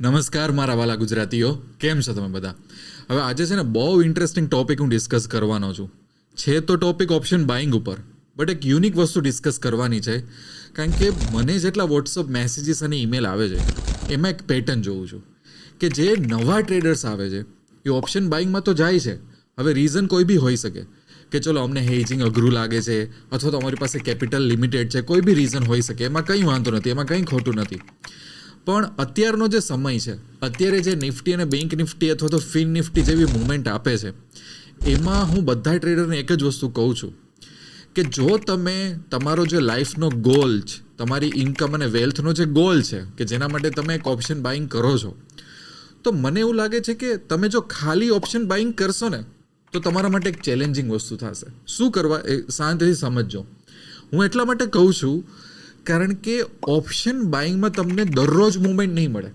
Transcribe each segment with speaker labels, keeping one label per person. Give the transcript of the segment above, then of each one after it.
Speaker 1: નમસ્કાર મારા વાલા ગુજરાતીઓ, કેમ છો તમે બધા? હવે આજે છે ને બહુ ઇન્ટરેસ્ટિંગ ટોપિક હું ડિસ્કસ કરવાનો છું. છે તો ટોપિક ઓપ્શન બાઇંગ ઉપર બટ એક યુનિક વસ્તુ ડિસ્કસ કરવાની છે, કારણ કે મને જેટલા વોટ્સઅપ મેસેજીસ અને ઈમેલ આવે છે, એમાં એક પેટર્ન જોઉં છું. કે જે નવા ટ્રેડર્સ આવે છે, એ ઓપ્શન બાઇંગમાં તો જાય છે, હવે રીઝન કોઈ બી હોઈ શકે. કે ચલો અમને હેજિંગ અઘરું લાગે છે, અથવા તો અમારી પાસે કેપિટલ લિમિટેડ છે, કોઈ બી રીઝન હોઈ શકે, એમાં કંઈ વાંધો નથી, એમાં કંઈ ખોટું નથી. પણ અત્યારનો જે સમય છે, અત્યારે જે નિફ્ટી અને બેંક નિફ્ટી અથવા તો ફિન નિફ્ટી જેવી મુવમેન્ટ આપે છે, એમાં હું બધા ટ્રેડરને એક જ વસ્તુ કહું છું કે જો તમે તમારો જે લાઈફનો ગોલ છે, તમારી ઇન્કમ અને વેલ્થનો જે ગોલ છે, કે જેના માટે તમે એક ઓપ્શન બાઇંગ કરો છો, તો મને એવું લાગે છે કે તમે જો ખાલી ઓપ્શન બાઇંગ કરશો ને, તો તમારા માટે એક ચેલેન્જિંગ વસ્તુ થશે. શું કરવા, એ શાંતિથી સમજજો. હું એટલા માટે કહું છું કારણ કે ઓપ્શન બાઇંગમાં તમને દરરોજ મુવમેન્ટ નહીં મળે.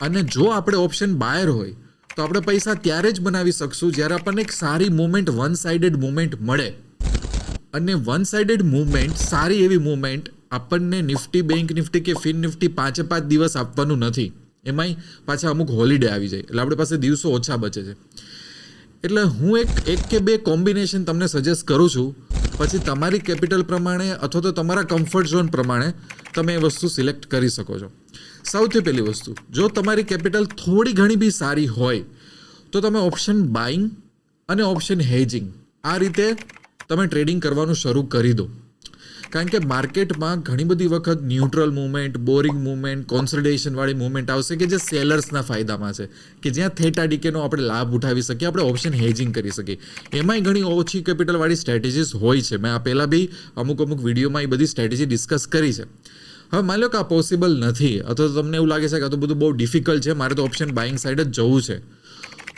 Speaker 1: અને જો આપણે ઓપ્શન બાયર હોય, તો આપણે પૈસા ત્યારે જ બનાવી શકશું જ્યારે આપણને એક સારી મુવમેન્ટ વન સાઇડેડ મુવમેન્ટ મળે. અને વન સાઇડેડ મુવમેન્ટ સારી એવી મુવમેન્ટ આપણને નિફ્ટી બેંક નિફ્ટી કે ફિન નિફ્ટી પાંચે પાંચ દિવસ આપવાનું નથી. એમાંય પાછા અમુક હોલિડે આવી જાય. એટલે આપણી પાસે દિવસો ઓછા બચે છે. એટલે હું એક એક કે બે કોમ્બિનેશન તમને સજેસ્ટ કરું છું. પછી તમારી કેપિટલ પ્રમાણે અથવા તો તમારા કમ્ફર્ટ ઝોન પ્રમાણે તમે એ વસ્તુ સિલેક્ટ કરી શકો છો. સૌથી પહેલી વસ્તુ, જો તમારી કેપિટલ થોડી ઘણી બી સારી હોય, તો તમે ઓપ્શન બાઇંગ અને ઓપ્શન હેજિંગ આ રીતે તમે ટ્રેડિંગ કરવાનું શરૂ કરી દો. કારણ કે માર્કેટમાં ઘણી બધી વખત neutral movement, boring movement consultation વાળી મુવમેન્ટ આવશે કે જે સેલર્સના ફાયદામાં છે. કે જ્યાં થેટા ડીકેનો આપણે લાભ ઉઠાવી શકીએ, આપણે ઓપ્શન હેજિંગ કરી શકીએ. એમાંય ઘણી ઓછી કેપિટલવાળી સ્ટ્રેટેજીસ હોય છે. મેં આ પહેલાં બી અમુક અમુક વિડીયોમાં એ બધી સ્ટ્રેટેજી ડિસ્કસ કરી છે. હવે માની લો કે આ પોસિબલ નથી, અથવા તો તમને એવું લાગે છે કે આ તો બધું બહુ ડિફિકલ્ટ છે, મારે તો ઓપ્શન બાઇંગ સાઈડ જ જવું છે.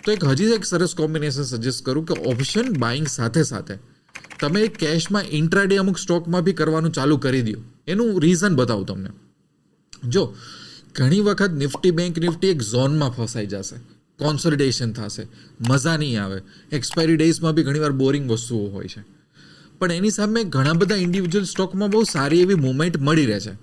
Speaker 1: તો એક હજી એક સરસ કોમ્બિનેશન સજેસ્ટ કરું કે ઓપ્શન બાઇંગ સાથે સાથે તમે કેશમાં ઇન્ટ્રાડે અમુક સ્ટોકમાં બી કરવાનું ચાલુ કરી દો એનું રીઝન બતાવું તમને. જો, ઘણી વખત નિફ્ટી બેંક નિફ્ટી એક ઝોનમાં ફસાઈ જશે. કોન્સોલિડેશન થશે. મજા નહીં આવે. એક્સપાયરી ડેઝમાં બી ઘણીવાર બોરિંગ વસ્તુઓ હોય છે. પણ એની સામે ઘણા બધા ઇન્ડિવિજ્યુઅલ સ્ટોકમાં બહુ સારી એવી મુવમેન્ટ મળી રહે છે.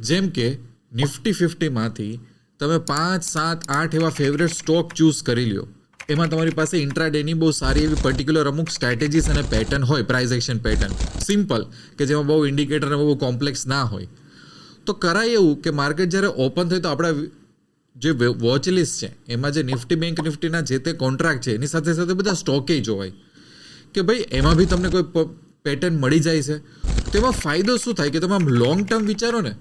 Speaker 1: જેમ કે, નિફ્ટી ફિફ્ટીમાંથી તમે પાંચ, સાત, આઠ એવા ફેવરેટ સ્ટોક ચૂઝ કરી લ્યો. એમાં તમારી પાસે ઇન્ટ્રાડેની બહુ સારી એવી પર્ટિક્યુલર અમુક સ્ટ્રેટેજીસ અને પેટર્ન હોય પ્રાઇઝ એક્શન પેટર્ન સિમ્પલ કે જેમાં બહુ ઇન્ડિકેટર અને બહુ કોમ્પ્લેક્સ ના હોય. તો કરાય એવું કે માર્કેટ જ્યારે ઓપન થાય તો આપણા જે વોચ લિસ્ટ છે, એમાં જે નિફ્ટી બેંક નિફ્ટીના જે તે કોન્ટ્રાક્ટ છે, એની સાથે સાથે બધા સ્ટોકે જોવાય કે ભાઈ, એમાં બી તમને કોઈ પેટર્ન મળી જાય છે. તેમાં ફાયદો શું થાય? કે તમે આમ લોંગ ટર્મ વિચારો ને,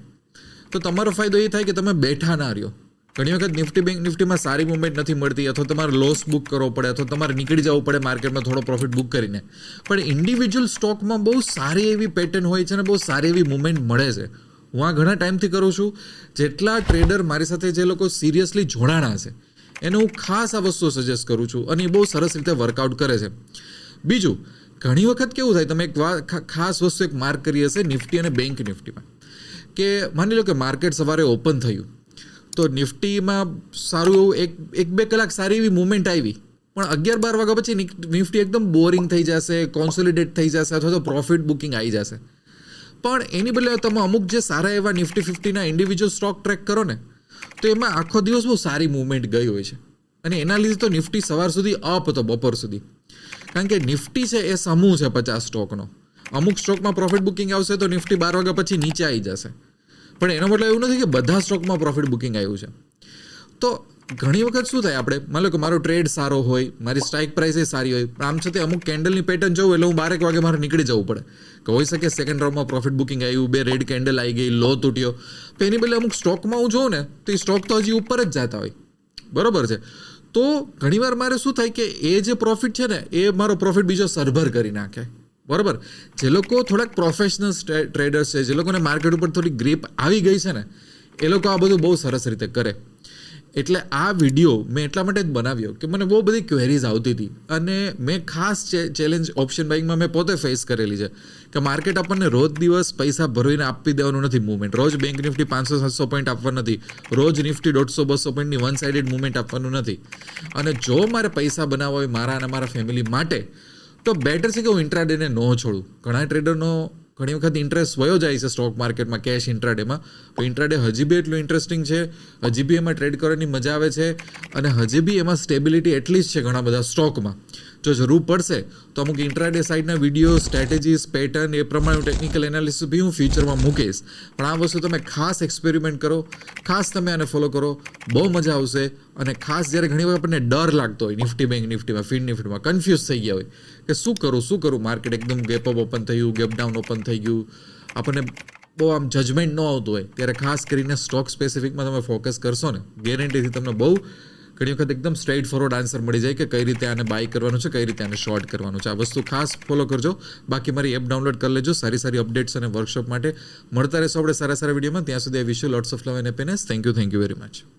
Speaker 1: તો તમારો ફાયદો એ થાય કે તમે બેઠા ના રહ્યો. ઘણી વખત નિફ્ટી બેંક નિફ્ટીમાં સારી મુવમેન્ટ નથી મળતી અથવા તમારે લોસ બુક કરવો પડે અથવા તમારે નીકળી જવું પડે માર્કેટમાં થોડો પ્રોફિટ બુક કરીને. પણ ઇન્ડિવિજ્યુઅલ સ્ટોકમાં બહુ સારી એવી પેટર્ન હોય છે અને બહુ સારી એવી મુવમેન્ટ મળે છે. હું આ ઘણા ટાઈમથી કરું છું. જેટલા ટ્રેડર મારી સાથે જે લોકો સિરિયસલી જોડાણા છે, એને હું ખાસ આ વસ્તુ સજેસ્ટ કરું છું અને એ બહુ સરસ રીતે વર્કઆઉટ કરે છે. બીજું, ઘણી વખત કેવું થાય, તમે એક ખાસ વસ્તુ એક માર્ક કરી હશે નિફ્ટી અને બેંક નિફ્ટીમાં કે માની લો કે માર્કેટ સવારે ઓપન થયું. તો નિફ્ટીમાં સારું એવું એક એક બે કલાક સારી એવી મુવમેન્ટ આવી. પણ અગિયાર બાર વાગ્યા પછી નિફ્ટી એકદમ બોરિંગ થઈ જશે કોન્સોલિડેટ થઈ જશે, અથવા તો પ્રોફિટ બુકિંગ આવી જશે. પણ એની બદલે તમે અમુક જે સારા એવા નિફ્ટી ફિફ્ટીના ઇન્ડિવિજ્યુઅલ સ્ટોક ટ્રેક કરો ને, તો એમાં આખો દિવસ બહુ સારી મૂવમેન્ટ ગઈ હોય છે. અને એના લીધે તો નિફ્ટી સવાર સુધી અપ હતો બપોર સુધી. કારણ કે નિફ્ટી છે એ સમૂહ છે પચાસ સ્ટોકનો અમુક સ્ટોકમાં પ્રોફિટ બુકિંગ આવશે તો નિફ્ટી બાર વાગ્યા પછી નીચે આવી જશે. પણ એનો મતલબ એવું નથી કે બધા સ્ટોકમાં પ્રોફિટ બુકિંગ આવ્યું છે. તો ઘણી વખત શું થાય આપણે, માનો કે મારો ટ્રેડ સારો હોય, મારી સ્ટ્રાઇક પ્રાઇસ એ સારી હોય, આમ છતાં અમુક કેન્ડલની પેટર્ન જોઉં એટલે હું બારેક વાગે મારે નીકળી જવું પડે. કે હોઈ શકે સેકન્ડ રાઉન્ડમાં પ્રોફિટ બુકિંગ આવ્યું, બે રેડ કેન્ડલ આવી ગઈ લો તૂટ્યો. તો એની બદલે અમુક સ્ટોકમાં હું જોઉં ને, તો એ સ્ટોક તો હજી ઉપર જ જતા હોય. બરોબર છે? તો ઘણીવાર મારે શું થાય કે એ જે પ્રોફિટ છે ને, એ મારો પ્રોફિટ બીજો સરભર કરી નાખે. બરાબર? જે લોકો થોડાક પ્રોફેશનલ ટ્રેડર્સ છે, જે લોકોને માર્કેટ ઉપર થોડી ગ્રીપ આવી ગઈ છે ને, એ લોકો આ બધું બહુ સરસ રીતે કરે. એટલે આ વીડિયો મેં એટલા માટે જ બનાવ્યો કે મને બહુ બધી ક્વેરીઝ આવતી હતી. અને મેં ખાસ ચેલેન્જ ઓપ્શન બાઇંગમાં મેં પોતે ફેસ કરેલી છે કે માર્કેટ આપણને રોજ દિવસ પૈસા ભરીને આપી દેવાનું નથી મુવમેન્ટ રોજ બેંક નિફ્ટી પાંચસો, સાતસો પોઈન્ટ આપવા નથી. રોજ નિફ્ટી દોઢસો, બસો પોઈન્ટની વન સાઇડેડ મૂવમેન્ટ આપવાનું નથી. અને જો મારે પૈસા બનાવવા હોય મારા અને મારા ફેમિલી માટે તો બેટર છે કે હું ઇન્ટ્રાડેને ન છોડું. ઘણા ટ્રેડરનો ઘણી વખત ઇન્ટરેસ્ટ વયો જાય છે સ્ટોક માર્કેટમાં કેશ ઇન્ટ્રાડેમાં તો ઇન્ટ્રાડે હજી બી એટલું ઇન્ટરેસ્ટિંગ છે. હજી બી એમાં ટ્રેડ કરવાની મજા આવે છે. અને હજી બી એમાં સ્ટેબિલિટી એટલી જ છે ઘણા બધા સ્ટોકમાં જો જરૂર પડશે, તો અમુક ઇન્ટ્રાડે સાઇડના વીડિયો સ્ટ્રેટેજીસ પેટર્ન એ પ્રમાણે ટેકનિકલ એનાલિસિસ બી હું ફ્યુચરમાં મૂકીશ. પણ આ વસ્તુ તમે ખાસ એક્સપેરિમેન્ટ કરો, ખાસ તમે આને ફોલો કરો, બહુ મજા આવશે અને ખાસ જ્યારે ઘણી વાર આપણને ડર લાગતો હોય, નિફ્ટી બેંક, નિફ્ટીમાં ફીડ નિફ્ટીમાં કન્ફ્યુઝ થઈ ગયા હોય, કે શું કરું શું કરું? માર્કેટ એકદમ ગેપ અપ ઓપન થયું ગેપ ડાઉન ઓપન થઈ ગયું. આપણને બહુ આમ જજમેન્ટ ન આવતું હોય, ત્યારે ખાસ કરીને સ્ટોક સ્પેસિફિકમાં તમે ફોકસ કરશો ને ગેરંટીથી તમને બહુ ઘણી વખત એકદમ સ્ટ્રેટ ફોરવર્ડ આન્સર મળી જાય કે કઈ રીતે આને બાય કરવાનું છે, કઈ રીતે આને શોર્ટ કરવાનું છે. આ વસ્તુ ખાસ ફોલો કરજો. બાકી મારી એપ ડાઉનલોડ કરી લેજો. સારી સારી અપડેટ્સ અને વર્કશોપ માટે મળતા રહેશો આપણે સારા સારા વિડીયોમાં ત્યાં સુધી wish wish you lots of love and happiness thank you thank you very much